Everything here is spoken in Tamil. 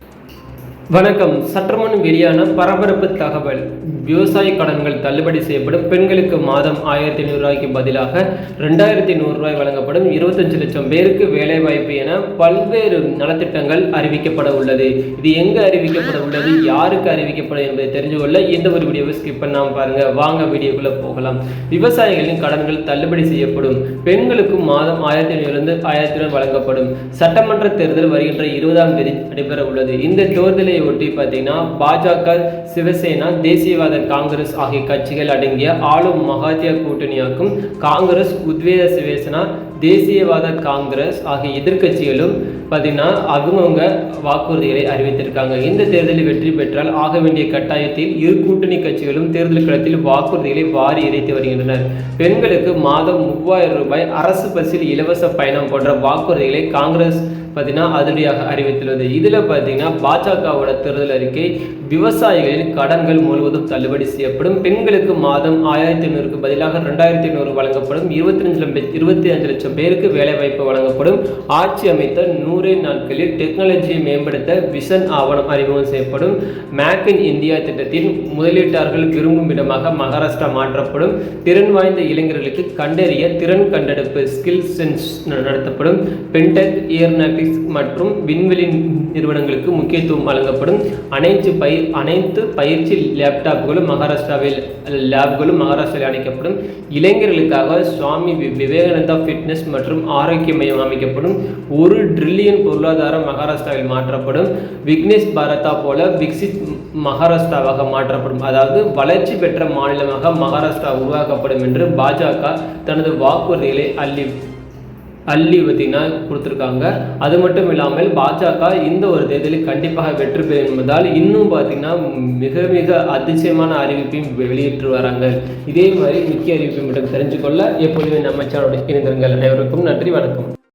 Thank you. வணக்கம். சற்றுமுன் வெளியான பரபரப்பு தகவல். விவசாய கடன்கள் தள்ளுபடி செய்யப்படும் பெண்களுக்கு மாதம் ஆயிரத்தி நூறுரூவாய்க்கு பதிலாக ரெண்டாயிரத்தி ரூபாய் வழங்கப்படும் இருபத்தஞ்சு லட்சம் பேருக்கு வேலைவாய்ப்பு என பல்வேறு நலத்திட்டங்கள் அறிவிக்கப்பட உள்ளது. இது எங்கு அறிவிக்கப்பட உள்ளது? யாருக்கு அறிவிக்கப்படும் என்பதை தெரிஞ்சு கொள்ள எந்த ஒரு வீடியோவை ஸ்கிப் பண்ணாமல் பாருங்க. வாங்க வீடியோக்குள்ளே போகலாம். விவசாயிகளின் கடன்கள் தள்ளுபடி செய்யப்படும். பெண்களுக்கு மாதம் ஆயிரத்தி ஐநூறுலேருந்து ஆயிரத்தி ரூபாய் வழங்கப்படும். சட்டமன்ற தேர்தல் வருகின்ற இருபதாம் தேதி நடைபெற உள்ளது. இந்த தேர்தலை தேர்தலை ஒட்டி பார்த்தீங்கன்னா பாஜக சிவசேனா தேசியவாத காங்கிரஸ் ஆகிய கட்சிகள் அடங்கிய ஆளும் மகாத்திய கூட்டணியாக்கும் காங்கிரஸ் உத்வேத சிவசேனா தேசியவாத காங்கிரஸ் ஆகிய எதிர்கட்சிகளும் பார்த்தீங்கன்னா அவங்கவுங்க வாக்குறுதிகளை அறிவித்திருக்காங்க. இந்த தேர்தலில் வெற்றி பெற்றால் ஆக வேண்டிய கட்டாயத்தில் இரு கூட்டணி கட்சிகளும் தேர்தல் களத்தில் வாக்குறுதிகளை வாரி இறைத்து வருகின்றனர். பெண்களுக்கு மாதம் மூவாயிரம் ரூபாய் அரசு பஸ்ஸில் இலவச பயணம் போன்ற வாக்குறுதிகளை காங்கிரஸ் பார்த்தீங்கன்னா அதிரடியாக அறிவித்துள்ளது. இதில் பார்த்தீங்கன்னா பாஜகவோட தேர்தல் அறிக்கை விவசாயிகளின் கடன்கள் முழுவதும் தள்ளுபடி செய்யப்படும். பெண்களுக்கு மாதம் ஆயிரத்தி ஐநூறுக்கு பதிலாக ரெண்டாயிரத்தி ஐநூறு வழங்கப்படும். இருபத்தி அஞ்சு லட்சம் இருபத்தி அஞ்சு லட்சம் பேருக்கு வேலைவாய்ப்பு வழங்கப்படும். ஆட்சி அமைத்த நூறே நாட்களில் டெக்னாலஜியை மேம்படுத்த விஷன் ஆவணம் அறிமுகம் செய்யப்படும். மேக் இன் இந்தியா திட்டத்தின் முதலீட்டாளர்கள் விரும்பும் இடமாக மகாராஷ்டிரா மாற்றப்படும். திறன் வாய்ந்த இளைஞர்களுக்கு கண்டறிய திறன் கண்டெடுப்பு ஸ்கில் சென்ஸ் நடத்தப்படும். பென்டெக் ஏர்நாட்டிக்ஸ் மற்றும் விண்வெளி நிறுவனங்களுக்கு முக்கியத்துவம் வழங்கப்படும் அனைத்து பயிர் அனைத்து பயிற்சி லேப்டாப்புகளும் மகாராஷ்டிராவில் லேப்களும் மகாராஷ்டிராவில் அணைக்கப்படும். இளைஞர்களுக்காக சுவாமி வி- விவேகானந்தா ஃபிட்னஸ் மற்றும் ஆரோக்கிய மையம் அமைக்கப்படும். ஒரு ட்ரில்லியன் பொருளாதாரம் மகாராஷ்டிராவில் மாற்றப்படும். விக்னேஷ் பாரதா போல விக்சித் மகாராஷ்டிராவாக மாற்றப்படும். அதாவது வளர்ச்சி பெற்ற மாநிலமாக மகாராஷ்டிரா உருவாக்கப்படும் என்று பாஜக தனது வாக்குறுதிகளை அள்ளி அள்ளி பார்த்தீங்கன்னா கொடுத்துருக்காங்க. அது மட்டும் இல்லாமல் பாஜக இந்த ஒரு தேர்தலில் கண்டிப்பாக வெற்றி பெறும் என்பதால் இன்னும் பார்த்தீங்கன்னா மிக மிக அதிசயமான அறிவிப்பையும் வெளியிட்டு வராங்க. இதே மாதிரி முக்கிய அறிவிப்பை மட்டும் தெரிஞ்சுக்கொள்ள எப்பொழுதுமே நம்ம சேனலோட இணைந்திருங்கள். அனைவருக்கும் நன்றி வணக்கம்.